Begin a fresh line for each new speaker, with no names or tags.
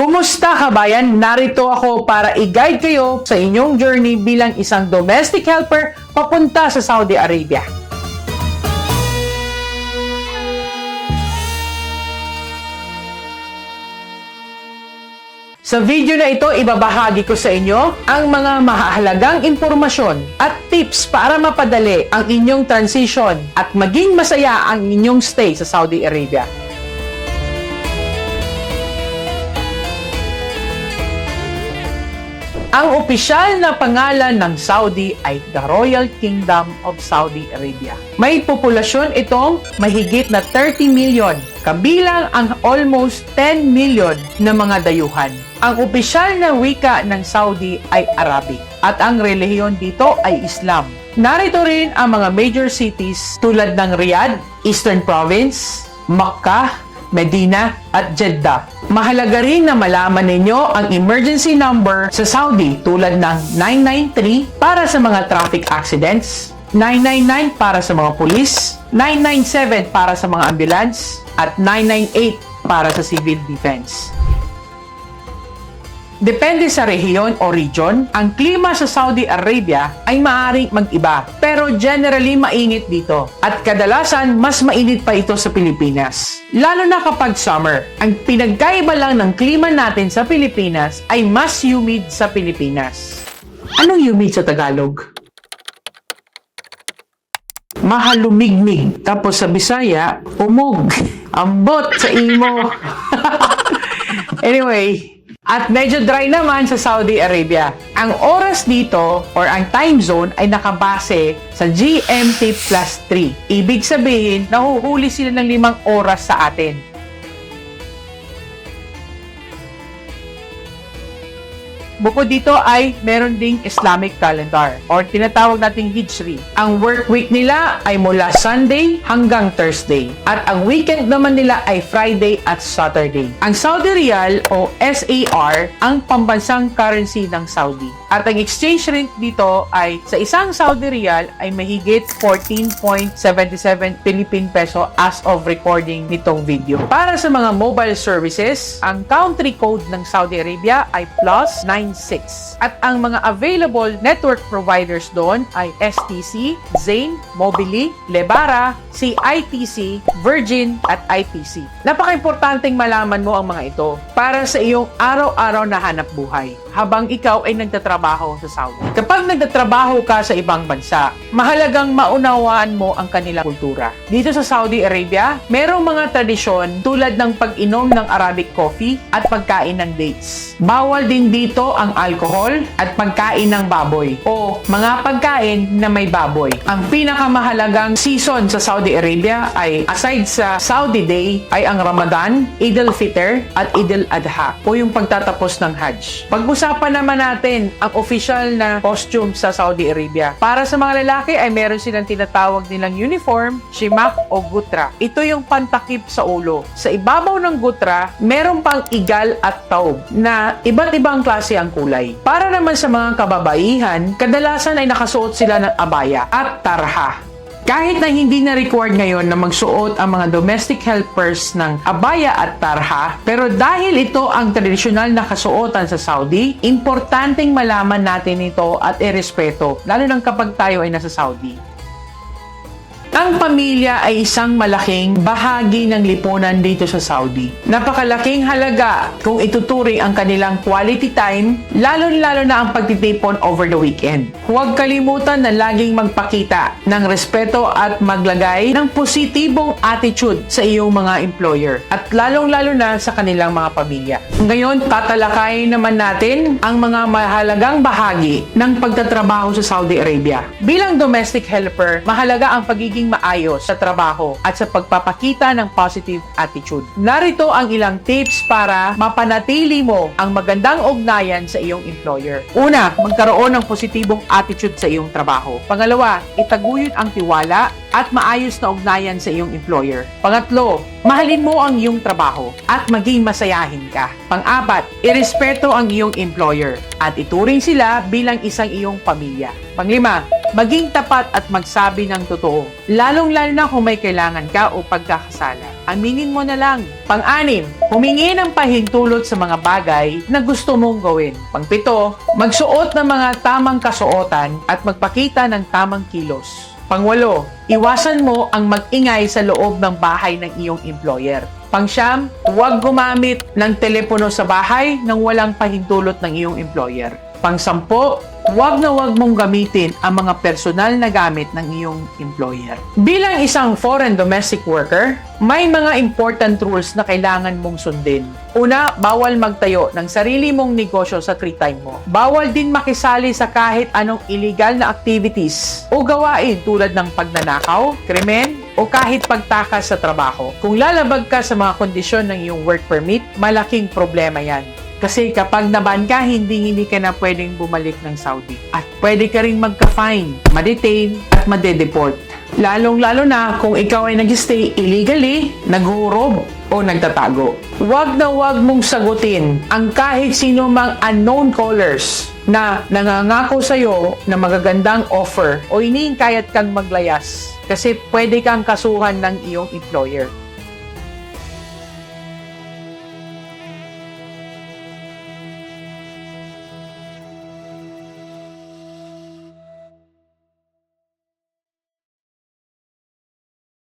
Kumusta kabayan? Narito ako para i-guide kayo sa inyong journey bilang isang domestic helper papunta sa Saudi Arabia. Sa video na ito, ibabahagi ko sa inyo ang mga mahalagang impormasyon at tips para mapadali ang inyong transition at maging masaya ang inyong stay sa Saudi Arabia. Ang opisyal na pangalan ng Saudi ay the Royal Kingdom of Saudi Arabia. May populasyon itong mahigit na 30 million, kabilang ang almost 10 million na mga dayuhan. Ang opisyal na wika ng Saudi ay Arabic at ang relihiyon dito ay Islam. Narito rin ang mga major cities tulad ng Riyadh, Eastern Province, Makkah, Medina at Jeddah. Mahalaga rin na malaman ninyo ang emergency number sa Saudi tulad ng 993 para sa mga traffic accidents, 999 para sa mga pulis, 997 para sa mga ambulance, at 998 para sa civil defense. Depende sa rehiyon o region, ang klima sa Saudi Arabia ay maaaring mag-iba. Pero generally mainit dito. At kadalasan, mas mainit pa ito sa Pilipinas. Lalo na kapag summer. Ang pinagkaiba lang ng klima natin sa Pilipinas ay mas humid sa Pilipinas. Anong humid sa Tagalog? Mahalumigmig. Tapos sa Bisaya, umog. Ambot sa imo. anyway, at medyo dry naman sa Saudi Arabia. Ang oras dito or ang time zone ay nakabase sa GMT plus 3. Ibig sabihin, nahuhuli sila ng limang oras sa atin. Bukod dito ay meron ding Islamic calendar or tinatawag nating Hijri. Ang work week nila ay mula Sunday hanggang Thursday at ang weekend naman nila ay Friday at Saturday. Ang Saudi Riyal o SAR ang pambansang currency ng Saudi. At ang exchange rate dito ay sa isang Saudi Riyal ay mahigit 14.77 Philippine peso as of recording nitong video. Para sa mga mobile services, ang country code ng Saudi Arabia ay plus 96. At ang mga available network providers doon ay STC, Zain, Mobily, Lebara, CITC, Virgin at ITC. Napaka-importanting malaman mo ang mga ito para sa iyong araw-araw na hanap buhay habang ikaw ay nagtatrabaho sa Saudi. Kapag nagtatrabaho ka sa ibang bansa, mahalagang maunawaan mo ang kanilang kultura. Dito sa Saudi Arabia, merong mga tradisyon tulad ng pag-inom ng Arabic coffee at pagkain ng dates. Bawal din dito ang alcohol at pagkain ng baboy o mga pagkain na may baboy. Ang pinakamahalagang season sa Saudi Arabia ay aside sa Saudi Day ay ang Ramadan, Eid al-Fitr at Eid al-Adha o yung pagtatapos ng Hajj. Pag-usapan naman natin ang official na costume sa Saudi Arabia. Para sa mga lalaki ay meron silang tinatawag nilang uniform, shimak o gutra. Ito yung pantakip sa ulo. Sa ibabaw ng gutra, meron pang igal at taub na iba't ibang klase ang kulay. Para naman sa mga kababaihan, kadalasan ay nakasuot sila ng abaya at tarha. Kahit na hindi na required ngayon na magsuot ang mga domestic helpers ng abaya at tarha, pero dahil ito ang tradisyonal na kasuotan sa Saudi, importanteng malaman natin ito at irespeto, lalo na kapag tayo ay nasa Saudi. Ang pamilya ay isang malaking bahagi ng lipunan dito sa Saudi. Napakalaking halaga kung ituturing ang kanilang quality time, lalo-lalo na ang pagtitipon over the weekend. Huwag kalimutan na laging magpakita ng respeto at maglagay ng positibong attitude sa iyong mga employer at lalong-lalo na sa kanilang mga pamilya. Ngayon, tatalakayin naman natin ang mga mahalagang bahagi ng pagtatrabaho sa Saudi Arabia. Bilang domestic helper, mahalaga ang pagiging maayos sa trabaho at sa pagpapakita ng positive attitude. Narito ang ilang tips para mapanatili mo ang magandang ugnayan sa iyong employer. Una, magkaroon ng positibong attitude sa iyong trabaho. Pangalawa, itaguyod ang tiwala at maayos na ugnayan sa iyong employer. Pangatlo, mahalin mo ang iyong trabaho at maging masayahin ka. Pang-apat, irespeto ang iyong employer at ituring sila bilang isang iyong pamilya. Panglima, Maging tapat at magsabi ng totoo. Lalong-lalo na kung may kailangan ka o pagkakasala. Aminin mo na lang. Pang-anim, humingi ng pahintulot sa mga bagay na gusto mong gawin. Pang-pito, magsuot ng mga tamang kasuotan at magpakita ng tamang kilos. Pangwalo, iwasan mo ang mag-ingay sa loob ng bahay ng iyong employer. Pangsyam, huwag gumamit ng telepono sa bahay nang walang pahintulot ng iyong employer. Pangsampo, huwag na huwag mong gamitin ang mga personal na gamit ng iyong employer. Bilang isang foreign domestic worker, may mga important rules na kailangan mong sundin. Una, bawal magtayo ng sarili mong negosyo sa free time mo. Bawal din makisali sa kahit anong illegal na activities o gawain tulad ng pagnanakaw, krimen, o kahit pagtakas sa trabaho. Kung lalabag ka sa mga kondisyon ng iyong work permit, malaking problema yan. Kasi kapag naban ka, hindi hindi ka na pwedeng bumalik ng Saudi. At pwede ka rin magka-fine, ma-detain, at madedeport. Lalong-lalo na kung ikaw ay nag-stay illegally, naghurog, o nagtatago. Huwag na huwag mong sagutin ang kahit sino mang unknown callers na nangangako sa'yo na magagandang offer o iniingkayat kang maglayas kasi pwede kang kasuhan ng iyong employer.